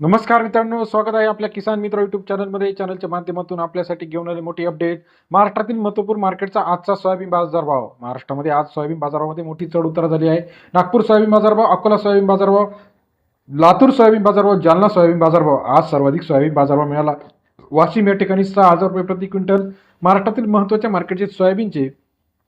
नमस्कार मित्रांनो स्वागत आहे आपल्या किसान मित्र युट्यूब चॅनलमध्ये चॅनलच्या माध्यमातून आपल्यासाठी घेऊन आले मोठी अपडेट महाराष्ट्रातील महत्त्वपूर्ण मार्केटचा आजचा सोयाबीन बाजारभाव महाराष्ट्रामध्ये आज सोयाबीन बाजारामध्ये मोठी चढ उतार झाली आहे. नागपूर सोयाबीन बाजारभाव अकोला सोयाबीन बाजारभाव लातूर सोयाबीन बाजारभाव जालना सोयाबीन बाजारभाव आज सर्वाधिक सोयाबीन बाजारभाव मिळाला. वाशिम या ठिकाणी सहा हजार रुपये प्रति क्विंटल. महाराष्ट्रातील महत्त्वाच्या मार्केटचे सोयाबीनचे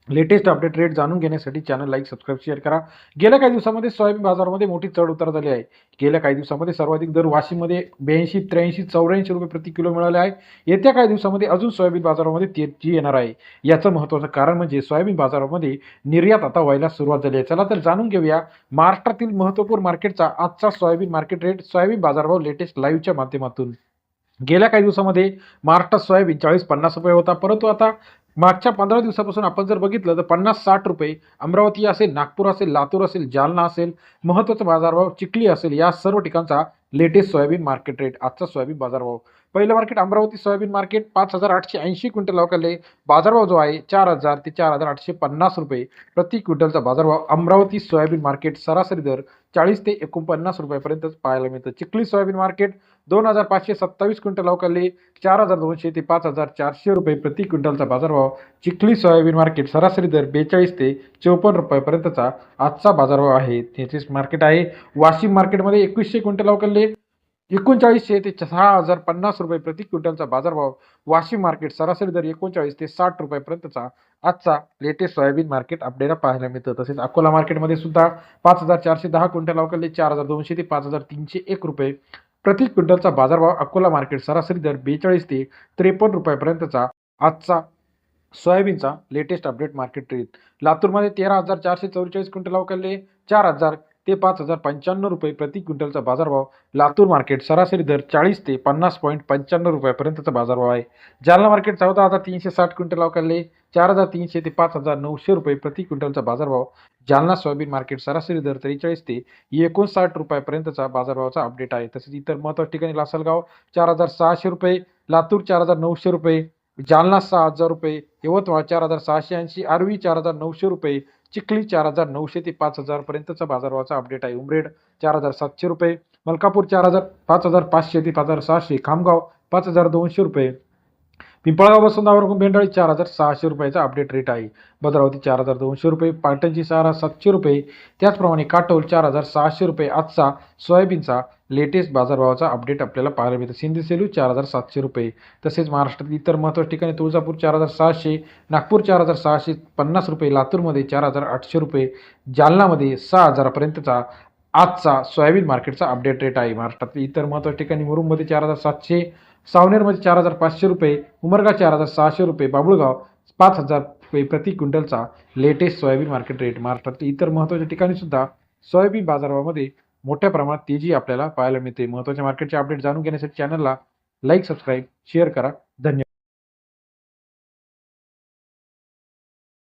लेटेस्ट अपडेट रेट जाणून घेण्यासाठी चॅनल लाईक सबस्क्राईब शेअर करा. गेल्या काही दिवसामध्ये सोयाबीन बाजारामध्ये मोठी चढ उतार झाली आहे. गेल्या काही दिवसामध्ये सर्वाधिक दर वाशिममध्ये ब्याऐंशी त्र्याऐंशी चौऱ्याऐंशी रुपये प्रति किलो मिळाले आहे. येत्या काही दिवसामध्ये अजून सोयाबीन बाजारामध्ये तेजी येणार आहे. याचं महत्त्वाचं कारण म्हणजे सोयाबीन बाजारामध्ये निर्यात आता व्हायला सुरुवात झाली आहे. चला तर जाणून घेऊया महाराष्ट्रातील महत्त्वपूर्ण मार्केटचा आजचा सोयाबीन मार्केट रेट सोयाबीन बाजारभाव लेटेस्ट लाईव्हच्या माध्यमातून. गेल्या काही दिवसामध्ये महाराष्ट्रात सोयाबीन चाळीस पन्नास रुपये होता. परंतु आता मागच्या पंधरा दिवसापासून आपण जर बघितलं तर पन्नास साठ रुपये अमरावती असेल नागपूर असेल लातूर असेल जालना असेल महत्त्वाचा बाजारभाव चिखली असेल या सर्व ठिकाणचा लेटेस्ट सोयाबीन मार्केट रेट आजचा सोयाबीन बाजारभाव. पहिलं मार्केट अमरावती सोयाबीन मार्केट पाच हजार आठशे ऐंशी क्विंटल अवकाले बाजारभाव जो आहे चार हजार ते चार हजार आठशे पन्नास रुपये. प्रति क्विंटलचा बाजारभाव अमरावती सोयाबीन मार्केट सरासरी दर चाळीस ते एकोणपन्नास रुपयापर्यंतच पाहायला मिळतं. चिखली सोयाबीन मार्केट दोन हजार पाचशे सत्तावीस क्विंटल अवकाले चार हजार दोनशे ते पाच हजार चारशे रुपये प्रति क्विंटलचा बाजारभाव. चिखली सोयाबीन मार्केट सरासरी दर बेचाळीस ते चौपन्न रुपयापर्यंतचा आजचा बाजारभाव आहे. तेहतीस मार्केट आहे. वाशिम मार्केटमध्ये एकवीसशे क्विंटल अवकाले एकोणचाळीसशे ते सहा हजार पन्नास रुपये प्रति क्विंटलचा बाजारभाव वाशिम मार्केट सरासरी दर एकोणचाळीस ते साठ रुपयापर्यंतचा आजचा लेटेस्ट सोयाबीन मार्केट अपडेट पाहायला मिळतं. तसेच अकोला मार्केटमध्ये सुद्धा पाच हजार चारशे दहा क्विंटल अवकाले चार हजार दोनशे ते पाच हजार तीनशे एक रुपये प्रति क्विंटलचा बाजारभाव अकोला मार्केट सरासरी दर बेचाळीस ते त्रेपन्न रुपयापर्यंतचा आजचा सोयाबीनचा लेटेस्ट अपडेट मार्केट रेट लातूरमध्ये तेरा हजार चारशे चौवेचाळीस क्विंटल अवकाले चार हजार ते पाच हजार पंच्याण्णव रुपये प्रति क्विंटलचा बाजारभाव. लातूर मार्केट सरासरी दर चाळीस ते पन्नास पॉईंट पंच्याण्णव रुपयापर्यंतचा बाजारभाव आहे. जालना मार्केट चौदा हजार तीनशे साठ क्विंटल अवकाले चार हजार तीनशे ते पाच हजार नऊशे रुपये प्रति क्विंटलचा बाजारभाव. जालना सोयाबीन मार्केट सरासरी दर त्रेचाळीस ते एकोणसाठ रुपयापर्यंतचा बाजारभावाचा अपडेट आहे. तसेच इतर महत्त्वाच्या ठिकाणी लासलगाव चार हजार सहाशे रुपये लातूर चार हजार नऊशे रुपये जालना सहा हजार रुपये यवतमाळ चार हजार सहाशे ऐंशी आर्वी चार हजार नऊशे रुपये चिखली चार हजार नऊशे ते पाच हजारपर्यंतचा बाजारभावाचा अपडेट आहे. उमरेड चार हजार सातशे रुपये मलकापूर चार हजार पाच हजार पाचशे ते पाच हजार सहाशे खामगाव पाच हजार दोनशे रुपये पिंपळगाव वसंतराव भेंडाळी चार हजार सहाशे रुपयाचा अपडेट रेट आहे. भद्रावती चार हजार दोनशे रुपये पाटणची चार हजार सातशे रुपये. त्याचप्रमाणे काटोल चार हजार सहाशे रुपये आजचा सोयाबीनचा लेटेस्ट बाजारभावाचा अपडेट आपल्याला पाहायला मिळतं. सिंधी सेलू चार हजार सातशे रुपये. तसेच महाराष्ट्रातील इतर महत्त्वाच्या ठिकाणी तुळजापूर चार हजार सहाशे नागपूर चार हजार सहाशे पन्नास रुपये लातूरमध्ये चार हजार आठशे रुपये. जालनामध्ये सहा हजारापर्यंतचा आजचा सोयाबीन मार्केटचा अपडेट रेट आहे. महाराष्ट्रातील इतर महत्त्वाच्या ठिकाणी मुरुममध्ये चार हजार सातशे सावनेरमध्ये चार हजार पाचशे रुपये उमरगा चार हजार सहाशे रुपये बाबुळगाव पाच हजार रुपये प्रति क्विंटलचा लेटेस्ट सोयाबीन मार्केट रेट महाराष्ट्रातील इतर महत्त्वाच्या ठिकाणी सुद्धा सोयाबीन बाजारभावामध्ये मोठ्या प्रमाणात तेजी आपल्याला पाहायला मिळते. महत्त्वाच्या मार्केटचे अपडेट जाणून घेण्यासाठी चॅनलला लाईक सबस्क्राईब शेअर करा.